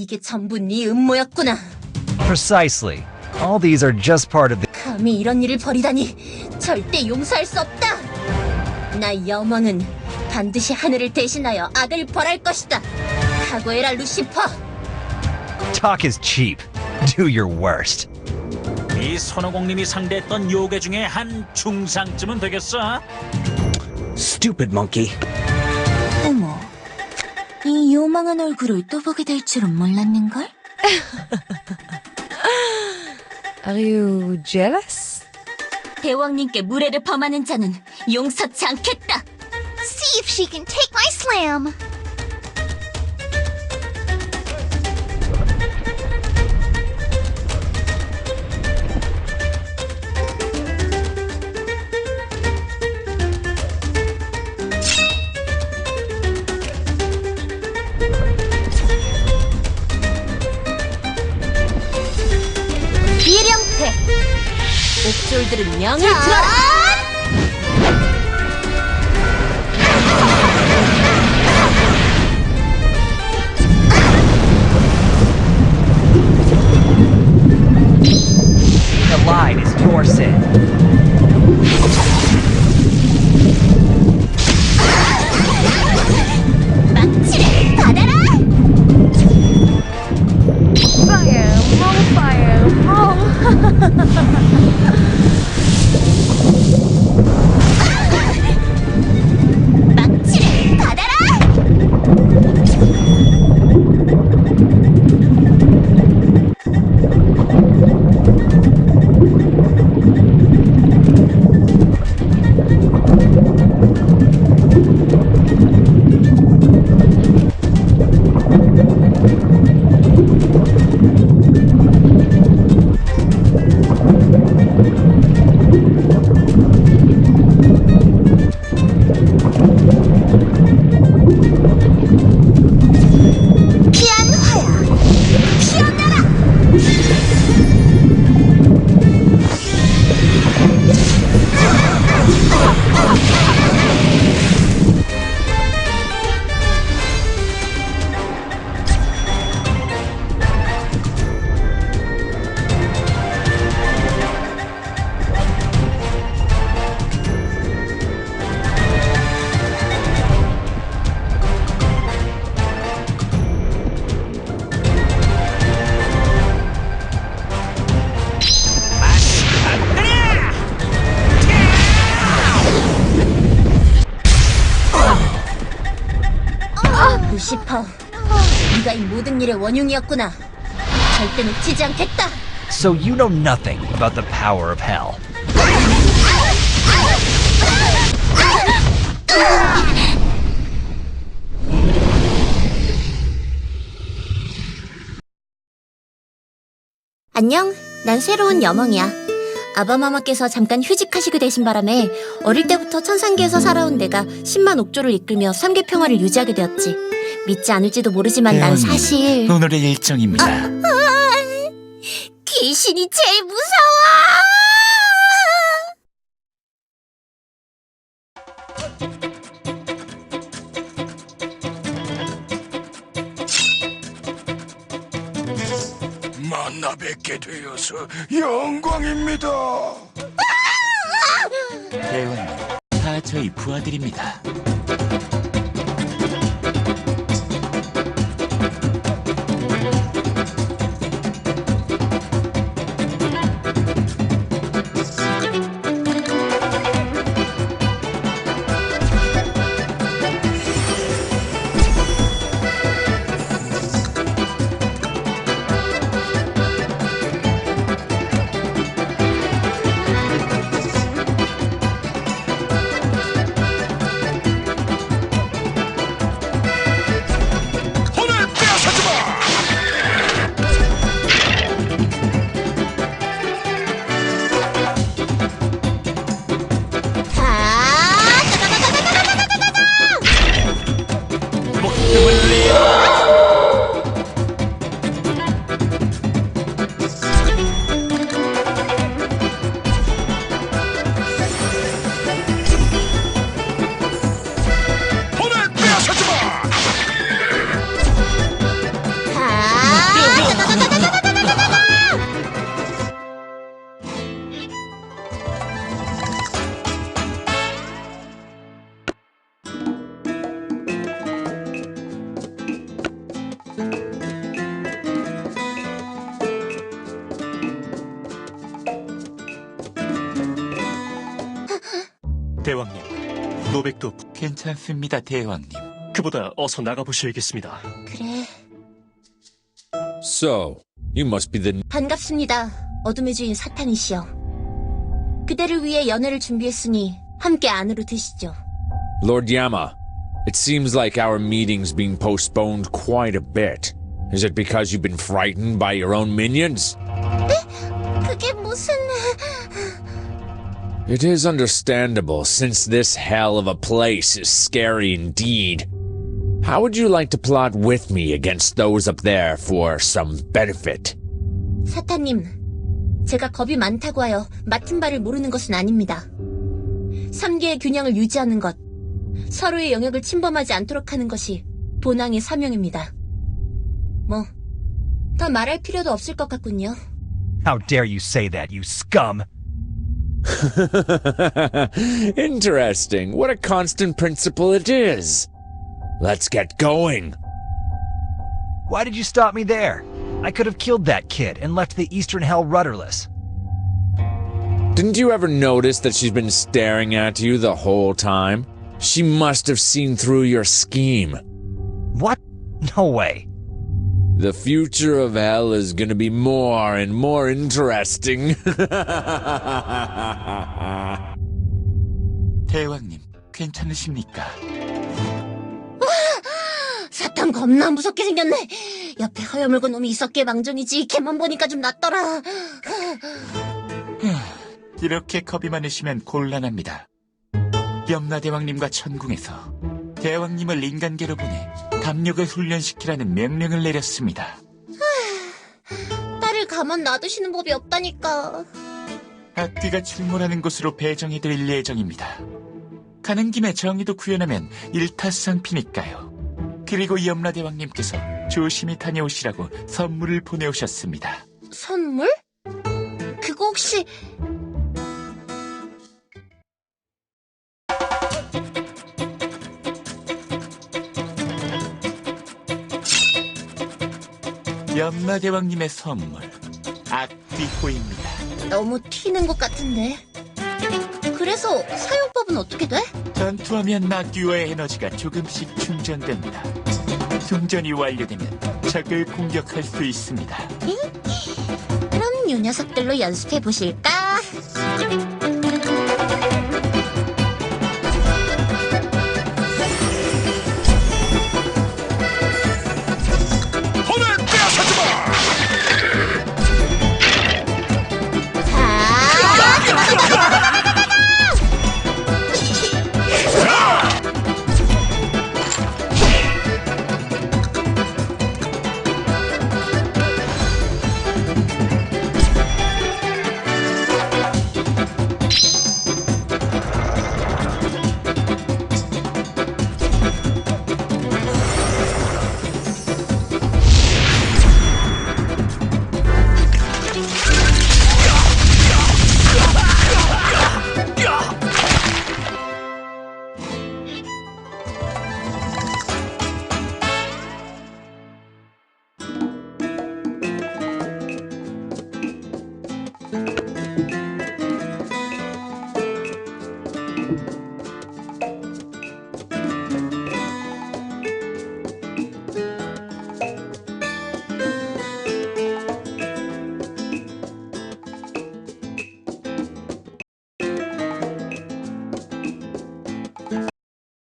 이게 전부 네 음모였구나. Precisely. All these are just part of the. 감히 이런 일을 벌이다니 절대 용서할 수 없다. 나 여왕은 반드시 하늘을 대신하여 악을 벌할 것이다. 각오해라 루시퍼. Talk is cheap. Do your worst. 이 손오공님이 상대했던 요괴 중에 한 중상쯤은 되겠어? Stupid monkey. 어머, 이 요망한 얼굴을 또 보게 될 줄은 몰랐는걸? Are you jealous? 대왕님께 무례를 범하는 자는 용서치 않겠다. See if she can take my slam. 옥졸들은 명을 들어라. 루시퍼, 네가 이 모든 일의 원흉이었구나. 절대 놓치지 않겠다. So you know nothing about the power of hell. 안녕, 난 새로운 여멍이야. 아바마마께서 잠깐 휴직하시게 되신 바람에 어릴 때부터 천상계에서 살아온 내가 10만 옥조를 이끌며 삼계 평화를 유지하게 되었지. 믿지 않을지도 모르지만 난 사실 오늘의 일정입니다. 귀신이 제일 무서워. 만나 뵙게 되어서 영광입니다. 대왕님, 다 저희 부하들입니다. 대왕님, 노백도 괜찮습니다, 대왕님. 그보다 어서 나가보셔야겠습니다. 그래. So, you must be the 반갑습니다. 어둠의 주인 사탄이시여. 그대를 위해 연애를 준비했으니 함께 안으로 드시죠. Lord Yama. It seems like our meeting's being postponed quite a bit. Is it because you've been frightened by your own minions? 그게 무슨... It is understandable, since this hell of a place is scary indeed. How would you like to plot with me against those up there for some benefit? 사탄님, 제가 겁이 많다고 하여 맡은 바를 모르는 것은 아닙니다. 삼계의 균형을 유지하는 것, 서로의 영역을 침범하지 않도록 하는 것이 본왕의 사명입니다. 뭐, 더 말할 필요도 없을 것 같군요. How dare you say that, you scum! Interesting. What a constant principle it is. Let's get going. Why did you stop me there? I could have killed that kid and left the Eastern Hell rudderless. Didn't you ever notice that she's been staring at you the whole time? She must have seen through your scheme. What? No way. The future of hell is gonna be more and more interesting. 대왕님, 괜찮으십니까? 사탄 겁나 무섭게 생겼네. 옆에 허여물고 놈이 있었기에 망정이지. 걔만 보니까 좀 낫더라. 이렇게 겁이 많으시면 곤란합니다. 염라대왕님과 천궁에서 대왕님을 인간계로 보내 담력을 훈련시키라는 명령을 내렸습니다. 딸을 가만 놔두시는 법이 없다니까. 악귀가 출몰하는 곳으로 배정해드릴 예정입니다. 가는 김에 정의도 구현하면 일타쌍피니까요. 그리고 염라 대왕님께서 조심히 다녀오시라고 선물을 보내오셨습니다. 선물? 그거 혹시 염라대왕님의 선물, 악귀호입니다. 너무 튀는 것 같은데. 그래서 사용법은 어떻게 돼? 전투하면 악귀와의 에너지가 조금씩 충전됩니다. 충전이 완료되면 적을 공격할 수 있습니다. 그럼 이 녀석들로 연습해 보실까?